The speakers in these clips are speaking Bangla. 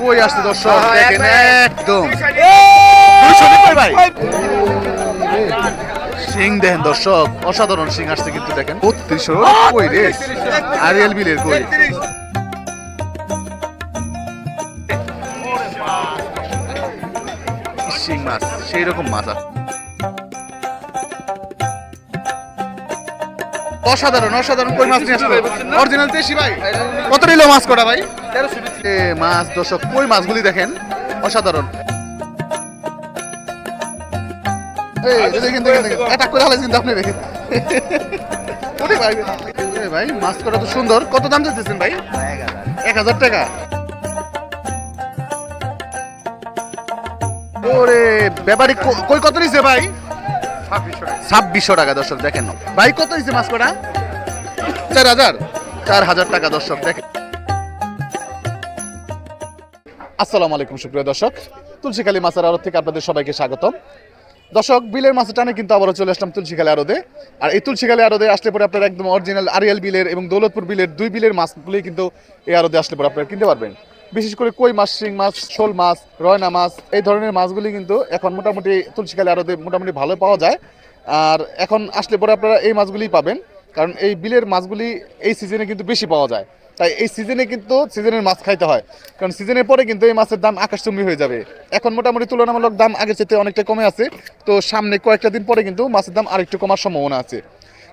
কই আসছে দর্শক? হ্যাঁ, দেখেন একদম। ভাই। সিং দেখেন দর্শক অসাধারণ সিং আসছে কিন্তু দেখেন। বত্রিশশো কই রে? আরিয়াল বিলের কই? শিং মাছ সেই রকম মাছ অসাধারণ অসাধারণ কই মাছ নিয়ে আসলো? অরিজিনাল দেশি ভাই। কত নিল মাছ কটা ভাই? মাছ দর্শক, কই মাছগুলি দেখেন? অসাধারণ। দেখেন দেখেন কিন্তু আপনি দেখেন। ভাই ভাই, মাছ কটা তো সুন্দর। কত দাম চাইতেছেন ভাই? এক হাজার টাকা। ওরে, ব্যাপারী কই কত নিছে ভাই? ছাব্বিশশো টাকা। দর্শক দেখেন। ভাই কত নিছে মাছ কটা চার হাজার। চার হাজার টাকা দর্শক দেখেন। আসসালামু আলাইকুম সুপ্রিয় দর্শক। তুলসীখালী মাছের আড়ত থেকে আপনাদের সবাইকে স্বাগতম। দর্শক বিলের মাছের টানে কিন্তু আবারও চলে আসলাম তুলসীখালী আরদে আর এই তুলসীখালী আরদে আসলে পরে আপনারা একদম অরিজিনাল আরিয়াল বিলের এবং দৌলতপুর বিলের দুই বিলের মাছগুলি কিন্তু এই আরদে আসলে পরে আপনারা কিনতে পারবেন। বিশেষ করে কই মাছ, শিং মাছ, শোল মাছ, রয়না মাছ, এই ধরনের মাছগুলি কিন্তু এখন মোটামুটি তুলসীখালী আরদে মোটামুটি ভালো পাওয়া যায়। আর এখন আসলে পরে আপনারা এই মাছগুলি পাবেন, কারণ এই বিলের মাছগুলি এই সিজনে কিন্তু বেশি পাওয়া যায়। তাই এই সিজনে কিন্তু সিজনের মাছ খাইতে হয়, কারণ সিজনের পরে কিন্তু এই মাছের দাম আকাশচুম্বী হয়ে যাবে। এখন মোটামুটি তুলনামূলক দাম আগের চেয়ে অনেকটা কমে আছে, তো সামনে কয়েকটা দিন পরে কিন্তু মাছের দাম আরেকটু কমার সম্ভাবনা আছে।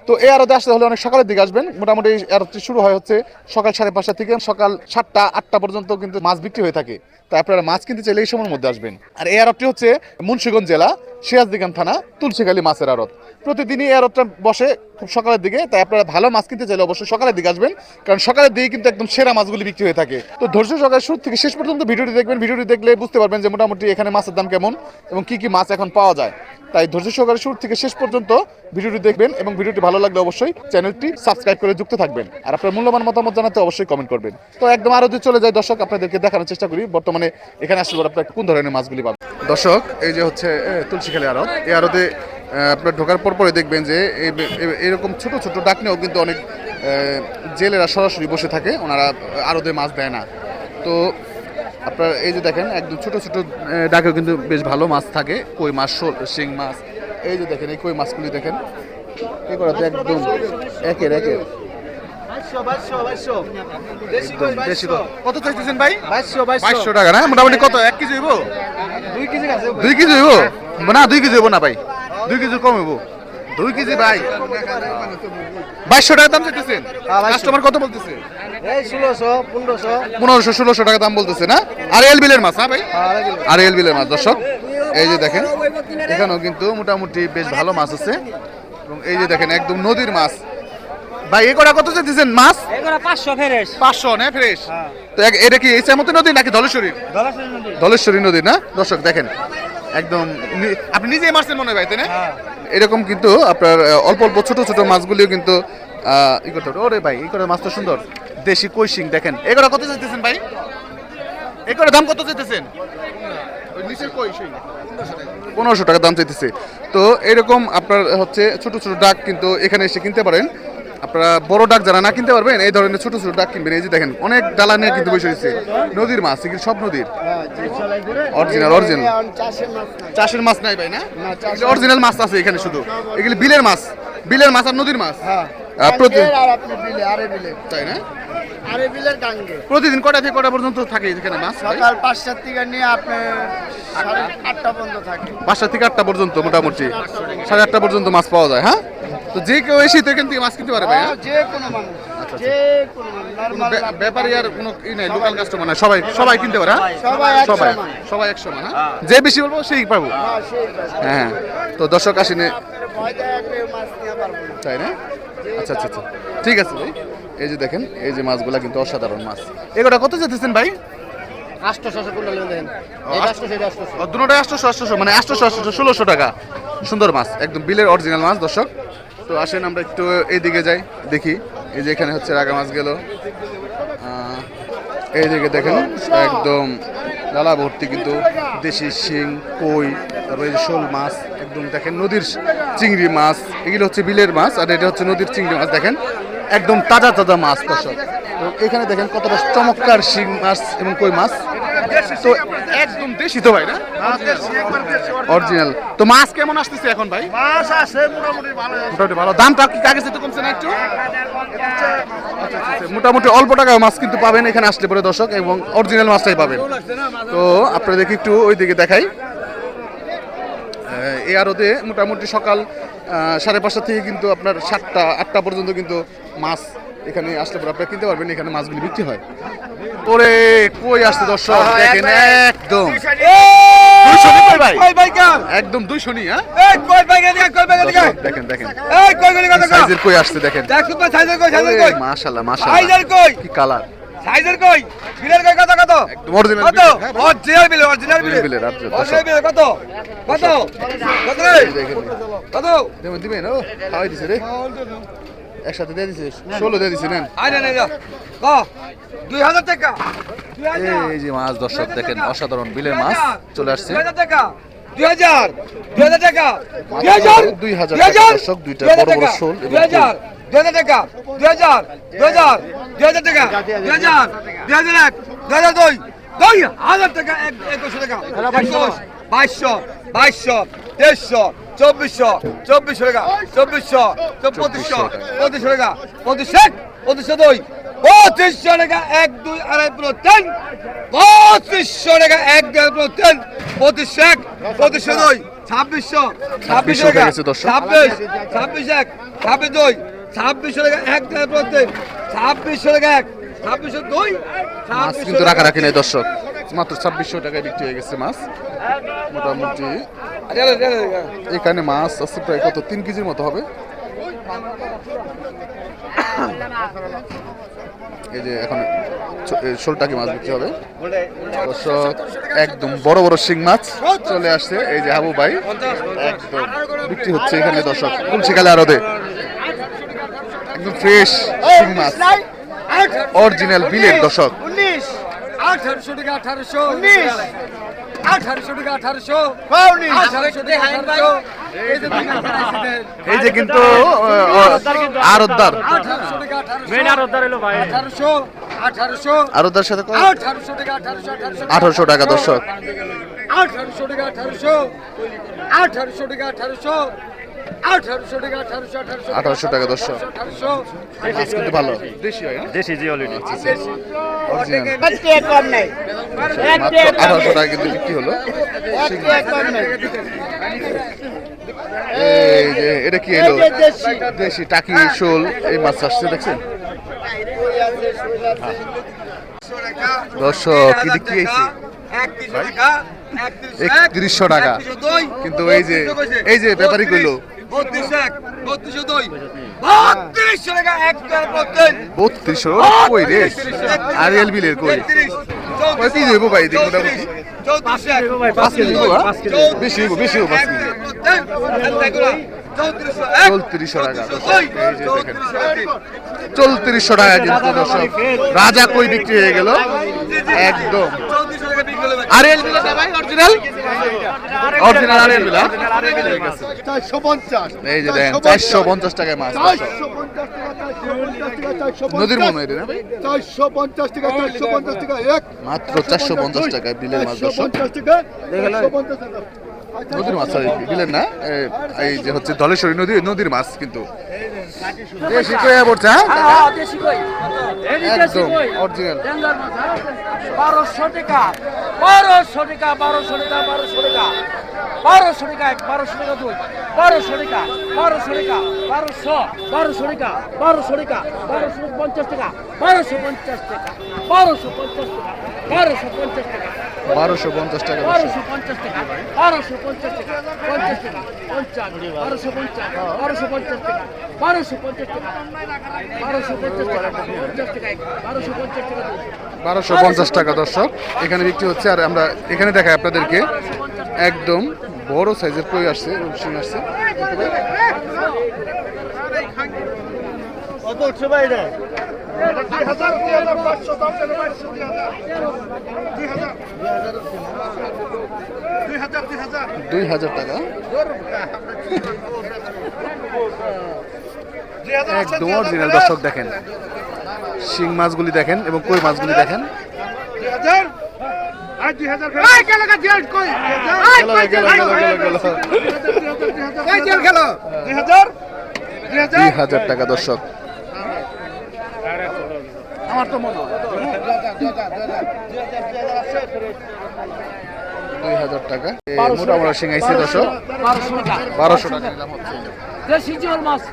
তো এই আরতে আসতে হলে অনেক সকালের দিকে আসবেন। মোটামুটি আরতি শুরু হয় হচ্ছে সকাল সাড়ে পাঁচটা থেকে সকাল সাতটা, আটটা পর্যন্ত কিন্তু মাছ বিক্রি হয়ে থাকে। তাই আপনারা মাছ কিনতে চাইলে এই সময়ের মধ্যে আসবেন। আর এই আরতটি হচ্ছে মুন্সিগঞ্জ জেলা, সিরাজদিগান থানা, তুলসীখালী মাছের আড়ত। প্রতিদিনই আড়তটা বসে খুব সকালের দিকে তাই আপনারা ভালো মাছ কিনতে চাইলে অবশ্যই সকালের দিকে আসবেন কারণ সকালের দিকে কিন্তু একদম সেরা মাছগুলি বিক্রি হয়ে থাকে। তো ধৈর্য সকাল শুরু থেকে শেষ পর্যন্ত ভিডিওটি দেখবেন ভিডিওটি দেখলে বুঝতে পারবেন যে মোটামুটি এখানে মাছের দাম কেমন এবং কি কি মাছ এখন পাওয়া যায়। তাই ধৈর্য সহকারে শুরু থেকে শেষ পর্যন্ত ভিডিওটি দেখবেন এবং ভিডিওটি ভালো লাগলে অবশ্যই চ্যানেলটি সাবস্ক্রাইব করে যুক্ত থাকবেন। আর আপনার মূল্যবান মতামত জানাতে অবশ্যই কমেন্ট করবেন। তো একদম আরও যদি চলে যায় দর্শক আপনাদেরকে দেখানোর চেষ্টা করি বর্তমানে এখানে আসলে আপনার কোন ধরনের মাছগুলি পাবেন? দর্শক এই যে হচ্ছে তুলসীখালী আড়ত। এই আহ, আপনার ঢোকার পর পরে দেখবেন যে এ- এরকম ছোট ছোট ডাকনেও কিন্তু অনেক জেলেরা সরাসরি বসে থাকে ওনারা আড়তে মাছ দেয় না। তো আপনার এই যে দেখেন একদম ছোট ছোট ডাকেও কিন্তু বেশ ভালো মাছ থাকে কই মাছ শোল শিং মাছ এই যে দেখেন এই কই মাছগুলি দেখেন এই করা একদম একের একের। কত চাইতেছেন ভাই? বাইশশো টাকা না? মোটামুটি কত? এক কেজি হইব। দুই কেজি হইব? না দুই কেজি হইব না ভাই। দুই কেজি কম হইব। দুই কেজি ভাই। বাইশশো টাকা দাম চাইতেছেন কাস্টমার কত বলতেছে? পনেরোশো। ষোলোশো টাকা দাম বলতেছে না? আর এল বিলের মাছ হ্যাঁ ভাই? আর এল বিলের মাছ। দর্শক এই যে দেখেন এখানেও কিন্তু মোটামুটি বেশ ভালো মাছ আছে। এবং এই যে দেখেন একদম নদীর মাছ। ভাই এ কটা কত চাইতেছেন? মাছ? পাঁচশো ফেরেস পাঁচশো না ফ্রেশ। তো এটা কি ইসামতি নদী নাকি ধলেশ্বরী ধলেশ্বরী নদী না? দর্শক দেখেন। একদম আপনি নিজেই মারছেন মনে হয় ভাই তাই না? এরকম কিন্তু আপনার অল্প অল্প ছোট ছোট মাছগুলিও কিন্তু ই করতে হবে। ওরে ভাই এই করে মাছ তো সুন্দর। দেশি কৈশিং দেখেন। এগুলো কত চাইতেছেন ভাই? এগুলো দাম কত চাইতেছেন? কই পনেরোশো টাকা দাম চাইতেছে। তো এরকম আপনার হচ্ছে ছোট ছোট ডাক কিন্তু এখানে এসে কিনতে পারেন। আপনারা বড় ডাক যারা না কিনতে পারবেন এই ধরনের ছোট ছোট ডাক কিনবেন। এই যে দেখেন অনেক ডালা নিয়ে কিন্তু বসে রয়েছে। নদীর মাছ এগুলো সব নদীর। অরিজিনাল অরিজিনাল চাষের মাছ নাই ভাই না? অরিজিনাল মাছ আছে এখানে শুধু। এগুলি বিলের মাছ। বিলের মাছ আর নদীর মাছ। তাই না? প্রতিদিন কটা থেকে কটা পর্যন্ত থাকে এখানে মাছ? সকাল পাঁচটার থেকে নিয়ে আপনার সাড়ে আটটা পর্যন্ত থাকে। পাঁচটা থেকে আটটা পর্যন্ত মোটামুটি। সাড়ে আটটা পর্যন্ত মাছ পাওয়া যায় হ্যাঁ? তো যে কেউ এসে তো এখান থেকে মাছ কিনতে পারবে হ্যাঁ? যে কোনো মানুষ যে কোনো মানুষ কোনো ব্যাপারী আর কোনো ই নাই লোকাল কাস্টমার সবাই সবাই কিনতে পারে হ্যাঁ? সবাই সবাই সবাই মান হ্যাঁ? যে বেশি বলব সেই পাবো। হ্যাঁ। হ্যাঁ তো দর্শক আসেনি। তাই না? আচ্ছা আচ্ছা আচ্ছা। ঠিক আছে ভাই। এই যে দেখেন এই যে মাছগুলা কিন্তু অসাধারণ মাছ। এগুলো কত যেতেছেন ভাই? দুটোটাই আটশোশো মানে আটশোশো আটশোশো ষোলোশো টাকা। সুন্দর মাছ একদম বিলের অরিজিনাল মাছ দর্শক। তো আসেন, আমরা একটু এইদিকে যাই, দেখি। এই যে এখানে হচ্ছে রাগা মাছ গেল। এইদিকে দেখেন, একদম লালা ভর্তি কিন্তু দেশি শিং, কই, তারপরে শোল মাছ, একদম দেখেন নদীর চিংড়ি মাছ, এগুলো হচ্ছে বিলের মাছ, আর এটা হচ্ছে নদীর চিংড়ি মাছ, দেখেন, একদম তাজা তাজা মাছ তো এখানে দেখেন কতটা চমৎকার শিং মাছ এবং কই মাছ। তো একদম দেশি তো ভাই না? অরিজিনাল। তো মাছ কেমন আসতেছে এখন ভাই? মাছ আছে মোটামুটি ভালো মোটামুটি ভালো। দামটা কি কাগজ একটু কমছে না একটু? আচ্ছা, আচ্ছা, মোটামুটি অল্প টাকায় মাছ কিন্তু পাবেন এখানে আসলে পরে দর্শক এবং অরিজিনাল মাছটাই পাবেন। তো আপনারা দেখি একটু ওই দিকে দেখাই এই আরতে মোটামুটি সকাল সাড়ে পাঁচটা থেকে কিন্তু আপনার সাতটা আটটা পর্যন্ত কিন্তু মাছ এখানে আসলে পরে আপনারা কিনতে পারবেন এখানে মাছগুলি বিক্রি হয়। ওরে কই আসছে দর্শক? দেখেন একদম। কই একদম হ্যাঁ? দর্শক, দেখেন দেখেন। সাইজের কই আসছে দেখেন। মাশাআল্লাহ মাশাআল্লাহ। কি কালার? একদম অরিজিনাল বিলের। রাজ্য দর্শক। দেবেন দিবেন ও খাওয়াই দিছে রে। একসাথে দিয়ে দিছে ষোলো দিয়ে দিছে নেন দুই হাজার টাকা এই যে মাছ দর্শক দেখেন অসাধারণ বিলের মাছ চলে আসছে দুই হাজার দর্শক, দুইটা দুই হাজার বড় বড় টাকা, শোল দুই হাজার দুই টাকা দুই হাজার দুই হাজার দুই হাজার টাকা দুই হাজার দুই হাজার এক দুই হাজার দুই দুই হাজার টাকা এক একুশশো টাকা বাইশশো বাইশশো তেইশশো চব্বিশশো চব্বিশশো টাকা চব্বিশশো পঁচিশশো পঁচিশশো টাকা পঁচিশ পঁচিশশো দুই পঁচিশশো টাকা এক দুই আড়াই পুরো তিন পঁচিশশো টাকা এক দুই পুরো তিন পঁচিশ এক পঁচিশশো দুই ছাব্বিশশো ছাব্বিশ টাকা ছাব্বিশ ছাব্বিশ এক ছাব্বিশ দুই ছাব্বিশশো টাকা এক দুই পুরো তিন ছাব্বিশশো টাকা এক মাছ কিন্তু রাখারাখি নেই দর্শক। মাত্র ছাব্বিশশো টাকায় বিক্রি হয়ে গেছে মাছ। মোটামুটি এখানে মাছ আছে প্রায় কত তিন কেজির মতো হবে। এই যে এখন শোলটাকি মাছ বিক্রি হবে। দর্শক একদম বড় বড় শিং মাছ চলে আসছে। এই যে হাবু ভাই একদম বিক্রি হচ্ছে এখানে দর্শক। তুলসীকালে আরও দে একদম ফ্রেশ শিং মাছ। অরিজিনাল বিলের উনিশ আঠারোশো টাকা আঠারোশো। উনিশ। আঠারোশো টাকা আঠারোশো। পাউনি আঠারোশো টাকা আঠারোশো। এই যে কিন্তু আরদার আরদার সাথে আঠারোশো টাকা দর্শক। আঠারোশো টাকা আঠারোশো। আঠারোশো টাকা আঠারোশো। আঠারোশো টাকা আঠারোশো আঠারোশো আঠারোশো টাকা দর্শক। আঠারোশো মাছ কিন্তু ভালো। দেশি হয় হ্যাঁ? দেশি জি অলরেডি। এক কম নেই। মাত্র আঠারোশো টাকা কিন্তু বিক্রি হলো। এই যে এটা কি এলো? দেশি। দেশি টাকি শোল এই মাছ আসছে দেখছেন? দর্শক কি দিক কি হয়েছে একত্রিশশো টাকা। কিন্তু এই যে এই যে ব্যাপারী কইলো। বত্রিশ এক বত্রিশ দুই। বত্রিশ টাকা এক প্রত্যেক। বত্রিশ কই রে? আরিয়াল বিলের কই? কয় কি দেবো ভাই দেখ পাঁচ কেজি দেবো, হ্যাঁ? বেশি হইবো, বেশি হইবো, পাঁচ কেজি। চৌত্রিশশো টাকা, দর্শক, এই যে দেখেন। চৌত্রিশশো টাকা কিন্তু দর্শক রাজা কই বিক্রি হয়ে গেল? একদম। আরিয়াল বিলা ভাই অরিজিনাল? অরিজিনাল আরিয়াল বিলা চারশো পঞ্চাশ। এই যে দেখেন চারশো পঞ্চাশ। টাকায় মাছ নদীর মনে হয় না? চারশো পঞ্চাশ টাকা চারশো পঞ্চাশ টাকা মাত্র চারশো পঞ্চাশ টাকায় বিলের মাছ চারশো পঞ্চাশ টাকা। নদীর মাছ বিলের না এই যে হচ্ছে ধলেশ্বরী নদী নদীর মাছ কিন্তু দেশি কয়া পড়ছে হ্যাঁ একদম অরিজিনাল বারোশো টাকা বারোশো টাকা বারোশো টাকা বারোশো টাকা বারোশো টাকা এক বারোশো টাকা দুই বারোশো টাকা বারোশো টাকা বারোশো বারোশো টাকা বারোশো টাকা বারোশো পঞ্চাশ টাকা বারোশো পঞ্চাশ টাকা বারোশো পঞ্চাশ টাকা বারোশো পঞ্চাশ টাকা বারোশো পঞ্চাশ টাকা বারোশো পঞ্চাশ টাকা বারোশো বারোশো পঞ্চাশ টাকা দর্শক, এখানে বিক্রি হচ্ছে, আর আমরা এখানে দেখাই আপনাদেরকে, একদম বড় সাইজের কই আসছে আসছে। করছে বাইরে? দুই হাজার টাকা। একদম অরিজিনাল দর্শক দেখেন। শিং মাছগুলি দেখেন এবং কই মাছগুলি দেখেন। দুই হাজার টাকা দর্শক। আমার তো মনে দুই হাজার টাকা এই মোটা মোটা শিঙাইছে দর্শক বারোশো টাকা বারোশো টাকা হচ্ছে মাছ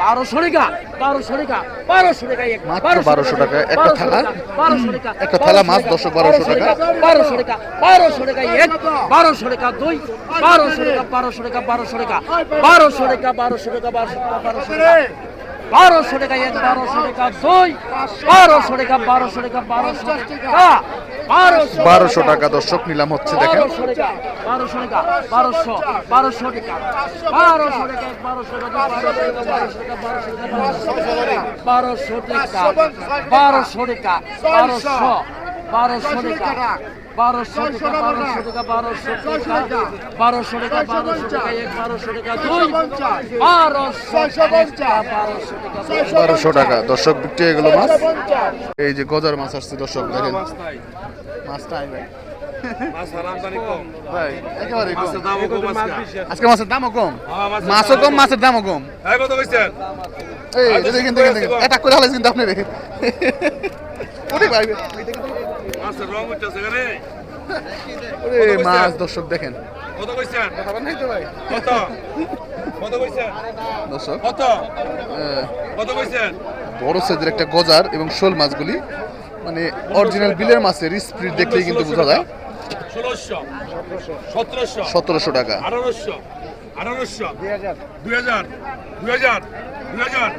বারোশো টাকা বারোশো টাকা বারোশো টাকা মাত্র 1200 টাকা, একটা থালা? বারোশো টাকা একটা থালা মাছ, দর্শক, 1200 টাকা। বারোশো টাকা বারোশো টাকা এক বারোশো টাকা দুই বারোশো টাকা বারোশো টাকা বারোশো টাকা বারোশো টাকা বারোশো টাকা বারোশো টাকা বারোশো টাকা বারোশো টাকা এক বারোশো টাকা দুই বারোশো টাকা বারোশো টাকা বারোশো টাকা বারোশো বারোশো টাকা দর্শক নিলাম হচ্ছে দেখেন বারোশো টাকা বারোশো টাকা বারোশো বারোশো টাকা বারোশো টাকা বারোশো টাকা বারোশো টাকা বারোশো টাকা বারোশো টাকা বারোশো বারোশো টাকা বারোশো টাকা বারোশো টাকা বারোশো টাকা বারোশো টাকা বারোশো টাকা এক বারোশো টাকা দুই বারোশো টাকা বারোশো টাকা দর্শক বিক্রি হয়ে গেল মাছ? এই যে গজার মাছ আসছে দর্শক দেখেন। মাছ নাই। ভাই। ভাই কম। আজকে। মাছের দামও কম। মাছও কম মাছের দামও কম। এই দেখেন দেখেন দেখেন। এটা করে কিন্তু আপনি ওরে মাছ দর্শক দেখেন। খাবার নাই তো ভাই। দর্শক আহ, বড় সাইজের একটা গজার এবং শোল মাছগুলি মানে অরিজিনাল বিলের মাছের স্পিড দেখলেই কিন্তু বোঝা যায়। সতেরোশো। সতেরোশো টাকা। আঠারোশো। আঠারোশো। দুই হাজার। দুই হাজার। দুই হাজার।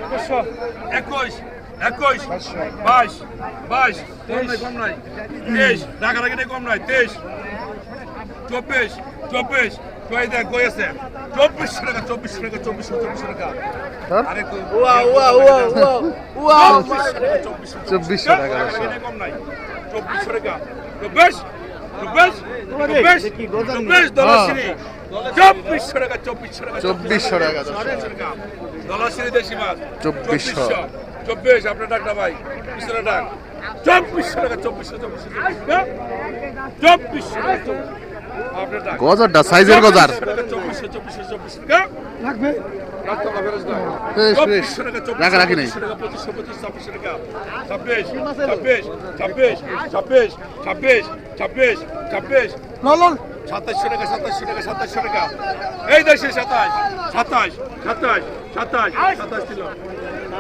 একুশ। একুশ বাইশ বাইশ কম নাই কম নাই তেইশ রাগারাগি কম নাই তেইশ চব্বিশ চব্বিশ কই দেখ কই আছে চব্বিশ টাকা চব্বিশ টাকা চব্বিশ চব্বিশ টাকা আরে চব্বিশ টাকা কম নাই চব্বিশ টাকা চব্বিশ চব্বিশশো টাকা চব্বিশশো টাকা চব্বিশশো টাকা চব্বিশশো চব্বিশ আপনার ডাক না ভাই। পিছনে ডাক। চব্বিশশো টাকা চব্বিশশো চব্বিশশো চব্বিশশো টাকা। চব্বিশ সাইজের গজার। রাখা রাখি নাই। টাকা টাকা টাকা। সাতাশ ছিল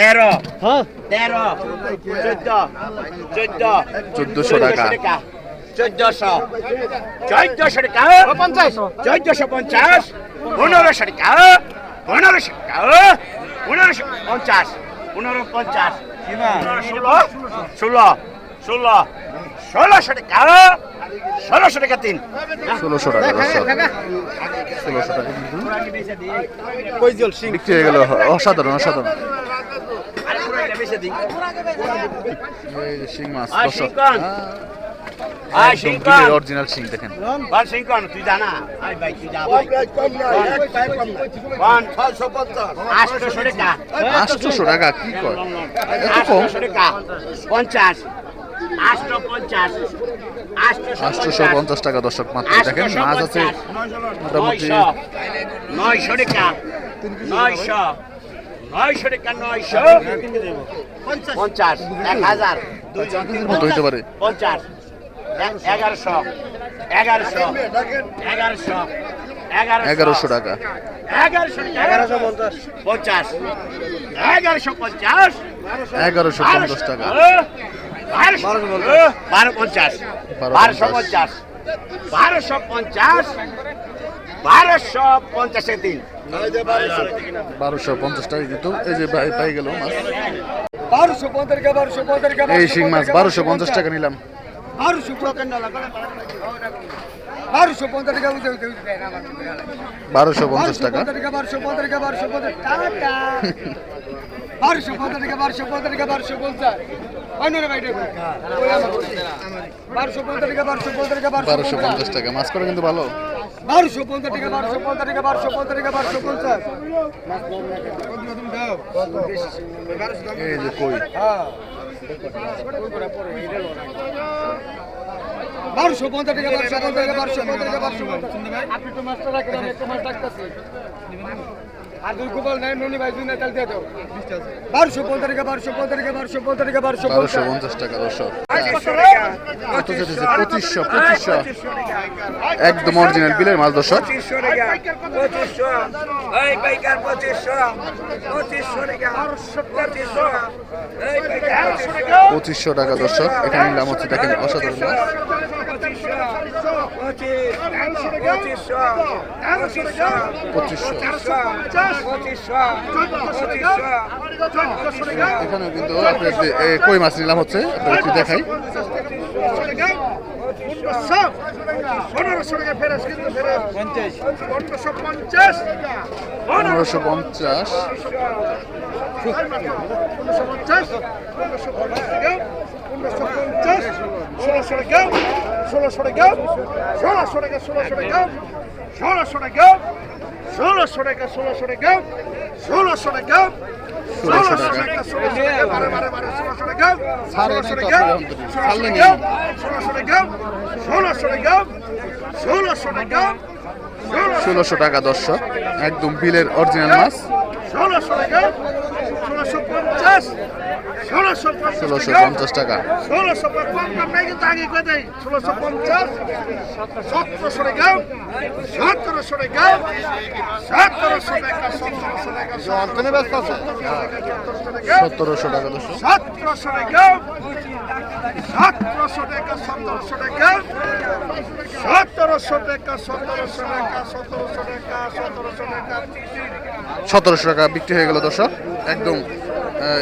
তেরো। তেরো। চোদ্দ। চোদ্দ। চোদ্দশো টাকা। চোদ্দশো চোদ্দশো। টাকা। পঞ্চাশ। চোদ্দশো পঞ্চাশ। পনেরোশো টাকা। পনেরোশো টাকা। পনেরোশো পঞ্চাশ। পনেরো পঞ্চাশ। ষোলো। ষোলো। ষোলো। ষোলোশো টাকা। ষোলোশো টাকা তিন। ষোলোশো টাকা ষোলোশো হয়ে অসাধারণ অসাধারণ। শিং মাছ অরিজিনাল শিং দেখেন তুই জানা আটশোশো টাকা কি কয় এত কম পঞ্চাশ আটশোশো পঞ্চাশ টাকা দর্শক মাত্র দেখেন মাছ আছে মোটামুটি নয়শো টাকা নয়শো নয়শো টাকা নয়শো পঞ্চাশ। এক হাজার। দুই কেজির মতো হইতে পারে? পঞ্চাশ এ- এগারোশো এগারোশো এগারোশো। এগারোশো টাকা। এগারোশো এগারোশো পঞ্চাশ। পঞ্চাশ এগারোশো পঞ্চাশ। এগারোশো পঞ্চাশ টাকা। বারো পঞ্চাশ। বারো বারোশো। পঞ্চাশ। বারোশো পঞ্চাশ। বারোশো পঞ্চাশে বারোশো পঞ্চাশ টাকা দিত এই যে পাই- পাই গেল মাছ বারোশো পনেরো বারোশো পনেরো এই শিং মাছ বারোশো পঞ্চাশ টাকা নিলাম বারোশো বারোশো পঞ্চাশ টাকা বারোশো পঞ্চাশ টাকা বারোশো পঞ্চাশ টাকা বারোশো পঞ্চাশ টাকা বারোশো পঞ্চাশ টাকা বারোশো পঞ্চাশ টাকা বারোশো পঞ্চাশ বারোশো পঞ্চাশ টাকা মাছ করা কিন্তু ভালো বারোশো পঞ্চাশ টাকা বারোশো পঞ্চাশ টাকা বারোশো পঞ্চাশ টাকা বারোশো পঞ্চাশ এই যে কই বারোশো পঞ্চাশ টাকা বারোশো পঞ্চাশ টাকা বারোশো পঞ্চাশ টাকা বারোশো পঞ্চাশ আপনি তো মাছটা রাখেন আমি একটু মাছ রাখতেছি আর দুই কুপল নাই ননি ভাই দুই না তাল দিয়ে দাও। বারোশো পঞ্চাশ টাকা বারোশো টাকা বারোশো পঞ্চাশ টাকা বারোশো বারোশো পঞ্চাশ পঞ্চাশ টাকা দর্শক কত চেটেছে পঁচিশশো পঁচিশশো। একদম অরিজিনাল বিলের মাছ দর্শক। পঁচিশশো টাকা পঁচিশশো। এই পাইকার পঁচিশশো পঁচিশশো টাকা পঁচিশশো। এই পাইকার পঁচিশশো। পঁচিশশো টাকা দর্শক। এখানে নিলাম হচ্ছে দেখেন অসাধারণ মাছ এখানে কিন্তু কই মাছ নিলাম হচ্ছে? একটু দেখাই। পনেরোশো পঞ্চাশ। পনেরোশো পঞ্চাশ। ষোলোশো টাকা ষোলোশো টাকা ষোলোশো টাকা ষোলোশো টাকা ষোলোশো টাকা ষোলোশো টাকা ষোলোশো টাকা ষোলোশো টাকা ষোলোশো টাকা। ষোলোশো টাকা বারে বারে বারে ষোলোশো টাকা ছাড়ে ষোলোশো নাই তো টাকা আপনাদের অন্তরে। ছাড়লে নেই। ষোলোশো টাকা ষোলোশো টাকা ষোলোশো টাকা ষোলোশো টাকা দর্শক একদম বিলের অরিজিনাল মাছ ষোলোশো টাকা ষোলোশো পঞ্চাশ ষোলোশো পঞ্চাশ টাকা। ষোলোশো পঞ্চাশ নাই কিন্তু আগে করে দেয় ষোলোশো পঞ্চাশ সতেরোশো টাকা সতেরোশো টাকা সতেরোশো টাকা সতেরোশো টাকা অন্তনে ব্যস্ত আছে? সতেরোশো টাকা দর্শক সতেরোশো টাকা সতেরোশো টাকা সতেরোশো টাকা সতেরোশো টাকা সতেরোশো টাকা সতেরোশো টাকা সতেরোশো টাকা সতেরোশো টাকা বিক্রি হয়ে গেল দর্শক। একদম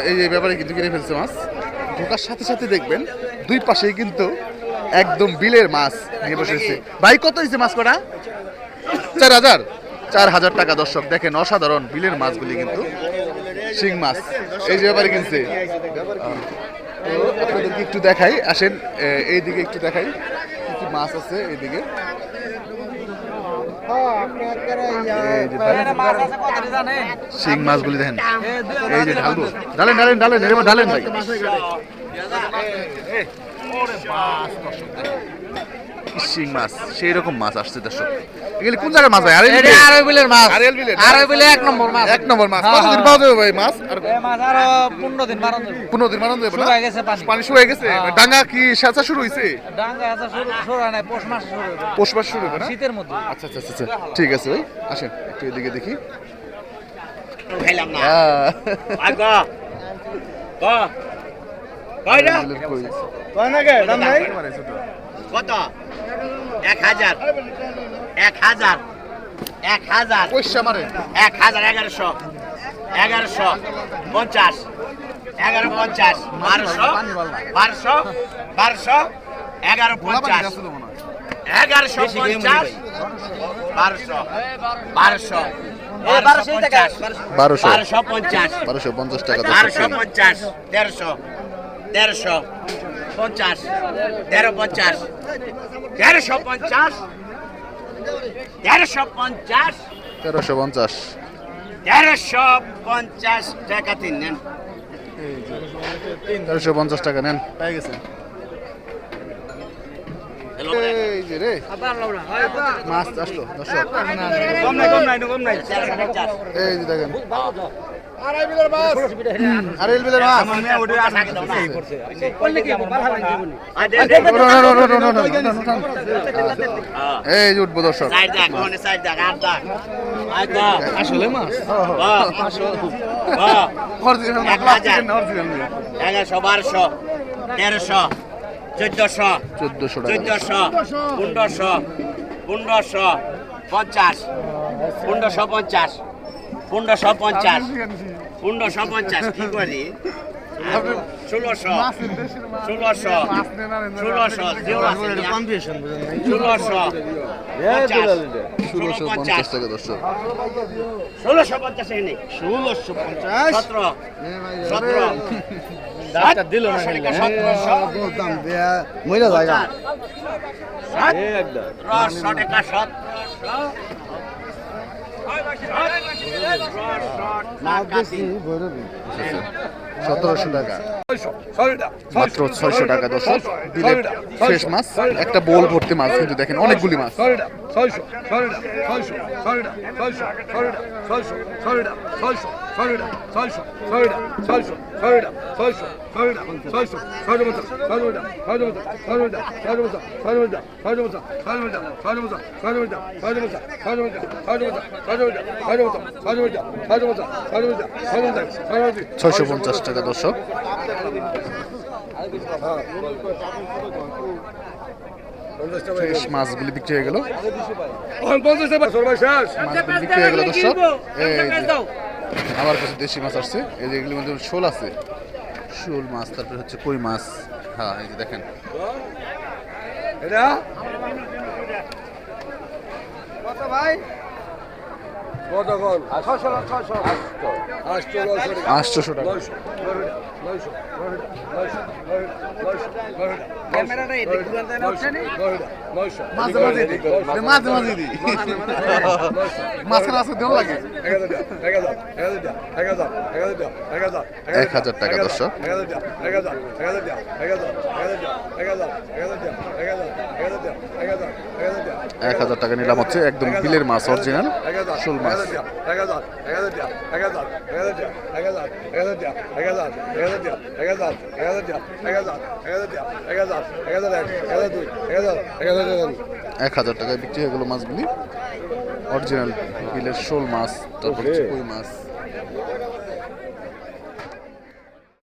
এই এই ব্যাপারে কিন্তু কিনে ফেলছে মাছ। ঢোকার সাথে সাথে দেখবেন, দুই পাশেই কিন্তু একদম বিলের মাছ নিয়ে বসেছে ভাই, কত হয়েছে মাছ কটা? চার হাজার। চার হাজার টাকা, দর্শক, দেখেন অসাধারণ বিলের মাছগুলি কিন্তু। শিং মাছ, এই যে ব্যাপারে কিনছে। আপনাদেরকে একটু দেখাই, আসেন এইদিকে একটু দেখাই কি মাছ আছে এইদিকে। শিং মাছগুলি দেখেন। এই যে ঢালবো। ডালেন ডালেন ডালেন ডালেন ভাই। শিং মাছ সেই রকম মাছ আসছে দর্শক এগুলি কোন জায়গার মাছ ভাই? আরে বিলের? মাছ। আড়াইল বিলের? বিলে এক নম্বর মাছ। এক নম্বর মাছ। হ্যাঁ, কতদিন হ্যাঁ। পাওয়া যাবে ভাই মাছ? আর এই মাছ আরও পনেরো দিন বারো দিন পনেরো দিন মানান যাবে না? শুকায় গেছে পানি। পানি শুয়ে গেছে? হ্যাঁ। ডাঙ্গা কি সেচা শুরু হয়েছে ডাঙ্গা শুরু শুরু হয় নাই পৌষ মাস শুরু হবে। পৌষ মাস শুরু হবে না? শীতের মধ্যে। আচ্ছা আচ্ছা আচ্ছা আচ্ছা। ঠিক আছে ভাই আসেন একটু এদিকে দেখি। খাইলাম না। আগ ক কয়টা বিলের কই। কত? এক হাজার। এক হাজার। এক হাজার। এক হাজার এগারোশো। এগারোশো পঞ্চাশ। এগারো পঞ্চাশ। বারোশো। বারোশো। বারোশো। এগারো পঞ্চাশ। এগারোশো পঞ্চাশ। বারোশো। বারোশো। বারোশো পঞ্চাশ। বারোশো। পঞ্চাশ। টাকা বারোশো পঞ্চাশ। তেরোশো তেরোশো পঞ্চাশ। তেরো পঞ্চাশ। তেরোশো পঞ্চাশ। তেরোশো পঞ্চাশ। তেরোশো পঞ্চাশ। তেরোশো পঞ্চাশ টাকা তিন নেন। তেরোশো পঞ্চাশ টাকা নেন। পেয়ে গেছেন মাছ আসলো দর্শক। কম নাই কম নাই কম নাই। এই দেখেন। এই যে এগারোশো তেরোশো চোদ্দশো চোদ্দশো চোদ্দশো পনেরোশো পনেরোশো পঞ্চাশ পনেরোশো পঞ্চাশ পনেরোশো পঞ্চাশ পনেরোশো পঞ্চাশ কি করি? ষোলোশো ষোলোশো ষোলোশো ষোলোশো ষোলোশো পঞ্চাশ টাকা দর্শক। ষোলোশো পঞ্চাশ এনে। ষোলোশো পঞ্চাশ। সতেরো। সতেরো। দিল না দাম দেয়া মহিলা জায়গা। সতেরোশো টাকা সতেরোশো Now this is সতেরোশো টাকা। ছয়শো টাকা একটা বোল মাছ কিন্তু দেখেন অনেকগুলি মাছ। ছয়শো পঞ্চাশ টাকা দর্শক। বিক্রি হয়ে বিক্রি হয়ে আবার কিছু দেশি মাছ আসছে। এই যে মধ্যে শোল আছে। শোল মাছ, তারপরে হচ্ছে কই মাছ? হ্যাঁ এই যে দেখেন। এটা? ভাই কত কল ছশো ছশো আটশো আটশোশো টাকা মাঝে মাঝে দি মাঝখানে আসতে দেওয়া লাগে এক হাজার টাকা দর্শক এক হাজার টাকা নিলাম হচ্ছে একদম বিলের মাছ অরিজিনাল শোল মাছ। এক হাজার টাকায় বিক্রি হয়ে গেল মাছগুলি। অরিজিনাল বিলের শোল মাছ তারপর কই মাছ?